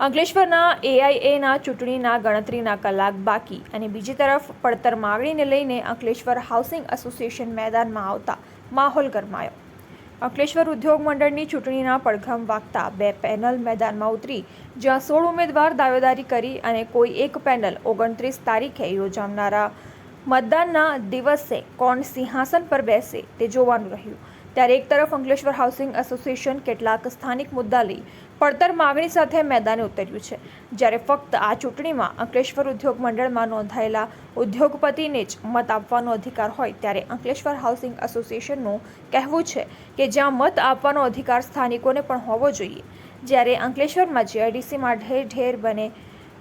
અંકલેશ્વરના એઆઈએના ચૂંટણીના ગણતરીના કલાક બાકી અને બીજી તરફ પડતર માગણીને લઈને અંકલેશ્વર હાઉસિંગ એસોસિએશન મેદાનમાં આવતા માહોલ ગરમાયો. અંકલેશ્વર ઉદ્યોગ મંડળની ચૂંટણીના પડઘમ વાગતા બે પેનલ મેદાનમાં ઉતરી, જ્યાં સોળ ઉમેદવાર દાવેદારી કરી અને કોઈ એક પેનલ ઓગણત્રીસ તારીખે યોજાનારા મતદાનના દિવસે કોણ સિંહાસન પર બેસે તે જોવાનું રહ્યું. ત્યારે એક તરફ અંકલેશ્વર હાઉસિંગ એસોસિએશન કેટલાક સ્થાનિક મુદ્દા લઈ પડતર માગણી સાથે મેદાને ઉતર્યું છે. જ્યારે ફક્ત આ ચૂંટણીમાં અંકલેશ્વર ઉદ્યોગ મંડળમાં નોંધાયેલા ઉદ્યોગપતિને જ મત આપવાનો અધિકાર હોય, ત્યારે અંકલેશ્વર હાઉસિંગ એસોસિએશનનું કહેવું છે કે જ્યાં મત આપવાનો અધિકાર સ્થાનિકોને પણ હોવો જોઈએ. જ્યારે અંકલેશ્વરમાં જીઆઈડીસીમાં ઢેર ઢેર બને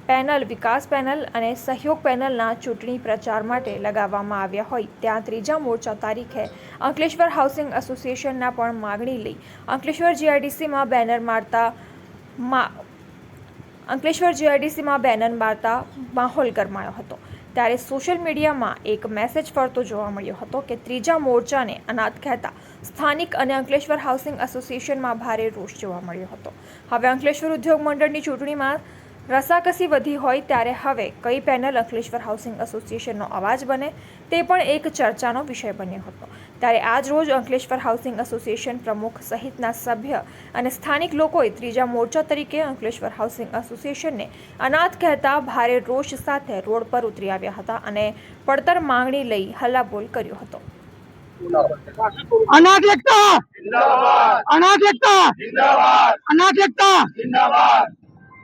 પેનલ, વિકાસ પેનલ અને સહયોગ પેનલના ચૂંટણી પ્રચાર માટે લગાવવામાં આવ્યા હોય. ત્યાં ત્રીજા મોરચા તારીખે અંકલેશ્વર હાઉસિંગ એસોસિએશનના પણ માગણી લઈ. અંકલેશ્વર જીઆઈડીસીમાં બેનર મારતા અંકલેશ્વર જીઆઈડીસીમાં બેનર મારતા માહોલ ગરમાયો હતો. ત્યારે સોશિયલ મીડિયામાં એક મેસેજ ફરતો જોવા મળ્યો હતો કે ત્રીજા મોરચાને અનાથ કહેતા સ્થાનિક અને અંકલેશ્વર હાઉસિંગ એસોસિએશનમાં ભારે રોષ જોવા મળ્યો હતો. હવે અંકલેશ્વર ઉદ્યોગ મંડળની ચૂંટણીમાં રસાકસી વધી હોય ત્યારે હવે કઈ પેનલ અંકલેશ્વર હાઉસિંગ એસોસિએશનનો અવાજ બને તે પણ એક ચર્ચાનો વિષય બન્યો હતો. ત્યારે આજ રોજ અંકલેશ્વર હાઉસિંગ એસોસિએશન પ્રમુખ સહિતના સભ્ય અને સ્થાનિક લોકોએ ત્રીજા મોરચા તરીકે અંકલેશ્વર હાઉસિંગ એસોસિએશનને અનાથ કહેતા ભારે રોષ સાથે રોડ પર ઉતરી આવ્યા હતા અને પડતર માંગણી લઈ હલ્લાબોલ કર્યો હતો. અનાથ અનાથ અનાથ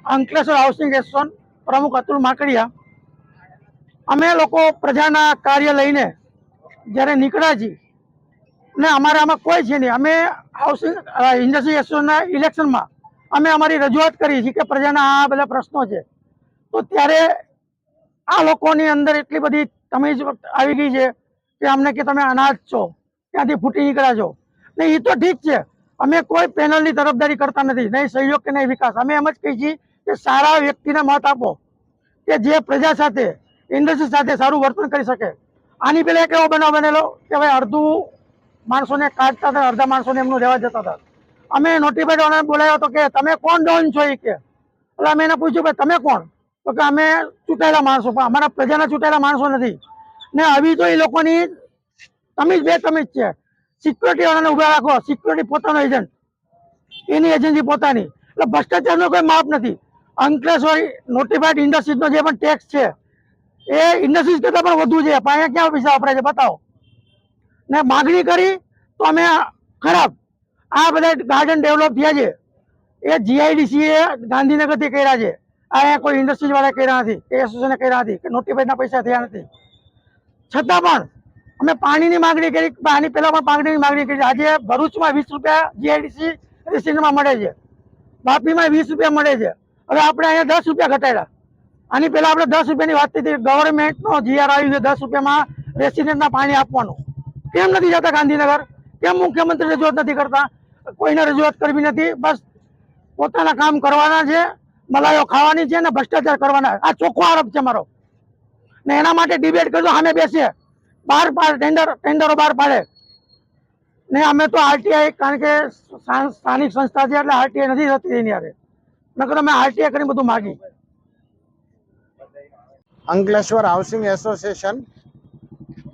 અંકલેશ્વર હાઉસિંગ એસોસિએશન પ્રમુખ અતુલ માકડિયા. અમે લોકો પ્રજાના કાર્ય લઈને જ્યારે નીકળ્યા છીએ, ને અમારે આમાં કોઈ છે નહીં. અમે હાઉસિંગ ઇન્ડસ્ટ્રી એસોસિએશનના ઇલેક્શનમાં અમે અમારી રજૂઆત કરી છે કે પ્રજાના આ બધા પ્રશ્નો છે. તો ત્યારે આ લોકોની અંદર એટલી બધી તમીજ આવી ગઈ છે કે અમને કે તમે અનાજ છો, ત્યાંથી ફૂટી નીકળ્યા છો. ને એ તો ઠીક છે. અમે કોઈ પેનલની તરફદારી કરતા નથી નહીં સહયોગ કે નહીં વિકાસ. અમે એમ જ કહીએ છીએ કે સારા વ્યક્તિને મત આપો કે જે પ્રજા સાથે ઇન્ડસ્ટ્રી સાથે સારું વર્તન કરી શકે. આની પહેલાં એક એવો બનાવ બનેલો કે ભાઈ અડધું માણસોને કાઢતા હતા, અડધા માણસોને એમનું રહેવા જતા હતા. અમે નોટિફાઈડ ઓનર બોલાવ્યો હતો કે તમે કોણ ડોન છો એ કે? એટલે અમે એને પૂછ્યું કે તમે કોણ? તો કે અમે ચૂંટાયેલા માણસો, પણ અમારા પ્રજાના ચૂંટાયેલા માણસો નથી. ને આવી તો એ લોકોની તમીજ બે તમીજ છે. સિક્યોરિટી વાળાને ઊભા રાખો. સિક્યોરિટી પોતાનો એજન્ટ એની એજન્સી પોતાની. એટલે ભ્રષ્ટાચારનો કોઈ માપ નથી. અંકલેશ્વર નોટિફાઈડ ઇન્ડસ્ટ્રીઝનો જે પણ ટેક્સ છે, એ ઇન્ડસ્ટ્રીઝ કરતાં પણ વધુ છે. પણ અહીંયા ક્યાં પૈસા વપરાય છે, બતાવો. ને માગણી કરી, તો અમે ખરાબ. આ બધા ગાર્ડન ડેવલપ થયા છે. એ જીઆઈડીસી એ ગાંધીનગરથી કર્યા છે. આ કોઈ ઇન્ડસ્ટ્રીઝવાળા કર્યા નથી, કે એસોસિએશને કર્યા નથી, કે નોટિફાઈડના પૈસા થયા નથી. છતાં પણ અમે પાણીની માંગણી કરી આની પહેલાં પણ પાણીની માંગણી કરી આજે ભરૂચમાં વીસ રૂપિયા જીઆઈડીસી રેસિડન્ટમાં મળે છે. વાપીમાં વીસ રૂપિયા મળે છે. હવે આપણે અહીંયા દસ રૂપિયા ઘટાડ્યા. આની પહેલા આપણે દસ રૂપિયાની વાત થઈ ગવર્મેન્ટનો જીઆર આવ્યું છે દસ રૂપિયામાં રેસિડેન્ટના પાણી આપવાનું. કેમ નથી જતા ગાંધીનગર? કેમ મુખ્યમંત્રી રજૂઆત નથી કરતા? કોઈને રજૂઆત કરવી નથી? બસ પોતાના કામ કરવાના છે, મલાઈઓ ખાવાની છે ને ભ્રષ્ટાચાર કરવાના. આ ચોખ્ખો આરોપ છે મારો. ને એના માટે ડિબેટ કરજો સામે બેસીએ. બહાર પાડે ટેન્ડર ટેન્ડરો બહાર પાડે. ને અમે તો આરટીઆઈ કારણ કે સ્થાનિક સંસ્થા છે એટલે આરટીઆઈ નથી થતી એની હારે. નકર અમે આરટીએ કરીને બધું માગી અંકલેશ્વર હાઉસિંગ એસોસિએશન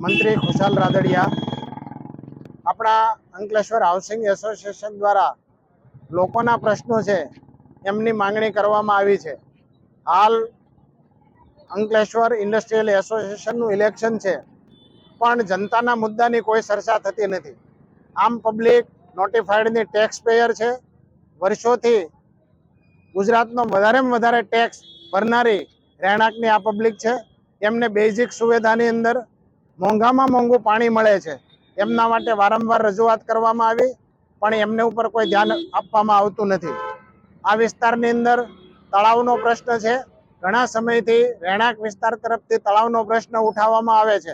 મંત્રી ખુશાલ રાદડિયા, આપણા અંકલેશ્વર હાઉસિંગ એસોસિએશન દ્વારા લોકોના પ્રશ્નો છે, એમની માંગણી કરવામાં આવી છે. હાલ અંકલેશ્વર ઇન્ડસ્ટ્રીયલ એસોસિએશનનું ઇલેક્શન છે, પણ જનતાના મુદ્દાની કોઈ ચર્ચા થતી નથી. આમ પબ્લિક નોટિફાઈડની ટેક્સ પેયર છે, વર્ષોથી ગુજરાતનો વધારેમાં વધારે ટેક્સ ભરનારી રહેણાંકની આ પબ્લિક છે. એમને બેઝિક સુવિધાની અંદર મોંઘામાં મોંઘું પાણી મળે છે. એમના માટે વારંવાર રજૂઆત કરવામાં આવી, પણ એમને ઉપર કોઈ ધ્યાન આપવામાં આવતું નથી. આ વિસ્તારની અંદર તળાવનો પ્રશ્ન છે. ઘણા સમયથી રહેણાંક વિસ્તાર તરફથી તળાવનો પ્રશ્ન ઉઠાવવામાં આવે છે.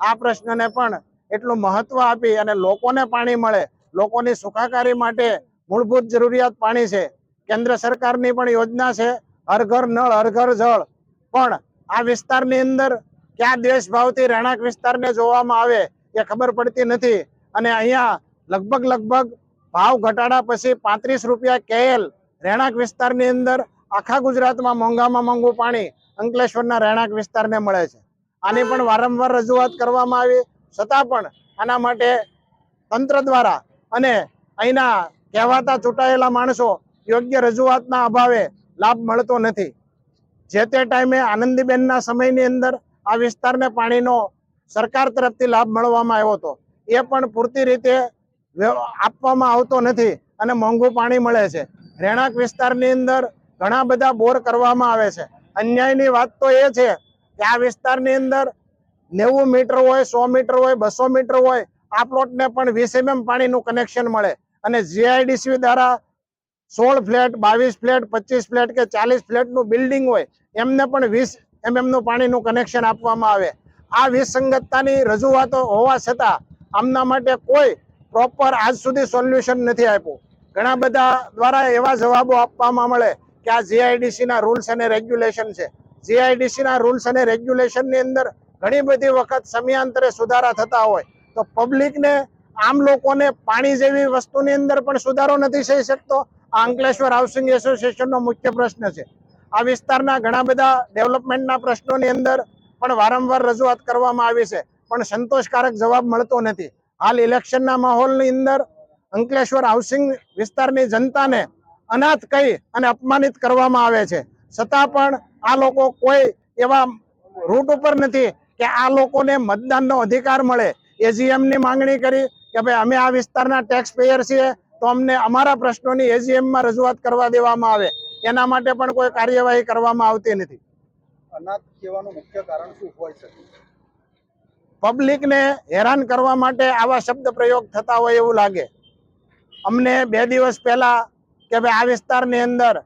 આ પ્રશ્નને પણ એટલું મહત્વ આપી અને લોકોને પાણી મળે, લોકોની સુખાકારી માટે મૂળભૂત જરૂરિયાત પાણી છે. કેન્દ્ર સરકારની પણ યોજના છે, હર ઘર નળ, હર ઘર જળ. પણ આ વિસ્તારની અંદર ક્યાં દેશ ભાવથી રહેણાંક વિસ્તારને જોવામાં આવે એ ખબર પડતી નથી. અને અહીંયા લગભગ લગભગ ભાવ ઘટાડા પછી પાંત્રીસ રૂપિયા કેએલ રહેણાંક વિસ્તારની અંદર આખા ગુજરાતમાં મોંઘામાં મોંઘું પાણી અંકલેશ્વરના રહેણાંક વિસ્તારને મળે છે. આની પણ વારંવાર રજૂઆત કરવામાં આવી. છતાં પણ આના માટે તંત્ર દ્વારા અને અહીંના કહેવાતા ચૂંટાયેલા માણસો યોગ્ય રજૂઆતના અભાવે લાભ મળતો નથી. જે તે ટાઈમે આનંદીબેનના સમયની અંદર આ વિસ્તારને પાણીનો સરકાર તરફથી લાભ મળવામાં આવ્યો હતો. એ પણ પૂરતી રીતે આપવામાં આવતો નથી અને મોંઘું પાણી મળે છે. રહેણાંક વિસ્તારની અંદર ઘણા બધા બોર કરવામાં આવે છે. અન્યાયની વાત તો એ છે કે આ વિસ્તારની અંદર નેવું મીટર હોય, સો મીટર હોય, બસો મીટર હોય, આ પ્લોટને પણ વીસ એમએમ પાણીનું કનેક્શન મળે. અને જીઆઈડીસી દ્વારા સોળ ફ્લેટ, બાવીસ ફ્લેટ, પચીસ ફ્લેટ કે ચાલીસ ફ્લેટનું બિલ્ડિંગ હોય, એમને પણ વીસ એમએમનું પાણીનું કનેક્શન આપવામાં આવે. આ વિસંગતતાની રજૂઆતો હોવા છતાં આમના માટે કોઈ પ્રોપર આજ સુધી સોલ્યુશન નથી આપ્યું. ઘણા બધા દ્વારા એવા જવાબો આપવામાં મળે કે આ જીઆઈડીસીના રૂલ્સ અને રેગ્યુલેશન છે. જીઆઈડીસીના રૂલ્સ અને રેગ્યુલેશનની અંદર ઘણી બધી વખત સમયાંતરે સુધારા થતા હોય. તો પબ્લિકને આમ લોકોને પાણી જેવી વસ્તુની અંદર પણ સુધારો નથી થઈ શકતો. આ અંકલેશ્વર હાઉસિંગ એસોસિએશનનો મુખ્ય પ્રશ્ન છે. આ વિસ્તારના ઘણા બધા ડેવલપમેન્ટના પ્રશ્નોની અંદર પણ વારંવાર રજૂઆત કરવામાં આવી છે. પણ સંતોષકારક જવાબ મળતો નથી. હાલ ઇલેક્શનના માહોલની અંદર અંકલેશ્વર હાઉસિંગ વિસ્તારની જનતાને અનાથ કહી અને અપમાનિત કરવામાં આવે છે. છતાં પણ આ લોકો કોઈ એવા રૂટ ઉપર નથી કે આ લોકોને મતદાનનો અધિકાર મળે. એજીએમની માંગણી કરી કે ભાઈ અમે આ વિસ્તારના ટેક્સ પેયર છીએ તો અમને અમારા પ્રશ્નોની એજીએમમાં રજૂઆત કરવા દેવામાં આવે. એના માટે પણ કોઈ કાર્યવાહી કરવામાં આવતી નથી. અનાથ કહેવાનું મુખ્ય કારણ શું હોઈ શકે પબ્લિકને હેરાન કરવા માટે આવા શબ્દ પ્રયોગ થતા હોય એવું લાગે. અમને બે દિવસ પહેલા કે ભાઈ આ વિસ્તારની અંદર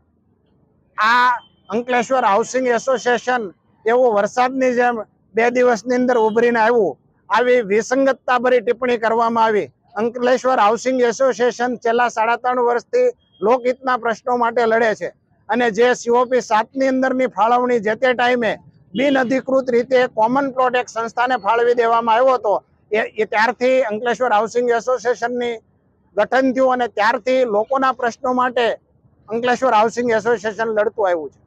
આ અંકલેશ્વર હાઉસિંગ એસોસિએશન એવું વરસાદની જેમ બે દિવસની અંદર ઉભરીને આવ્યું. આવી વિસંગતતા ભરી ટિપ્પણી કરવામાં આવી. અંકલેશ્વર હાઉસિંગ એસોસિએશન છેલ્લા સાડા ત્રણ વર્ષથી લોકહિતના પ્રશ્નો માટે લડે છે અને જે સીઓપી સાતની અંદરની ફાળવણી જે તે ટાઈમે બિન અધિકૃત રીતે કોમન પ્લોટ એક સંસ્થાને ફાળવી દેવામાં આવ્યો હતો એ ત્યારથી અંકલેશ્વર હાઉસિંગ એસોસિએશનની ગઠન થયું અને ત્યારથી લોકોના પ્રશ્નો માટે અંકલેશ્વર હાઉસિંગ એસોસિએશન લડતું આવ્યું છે.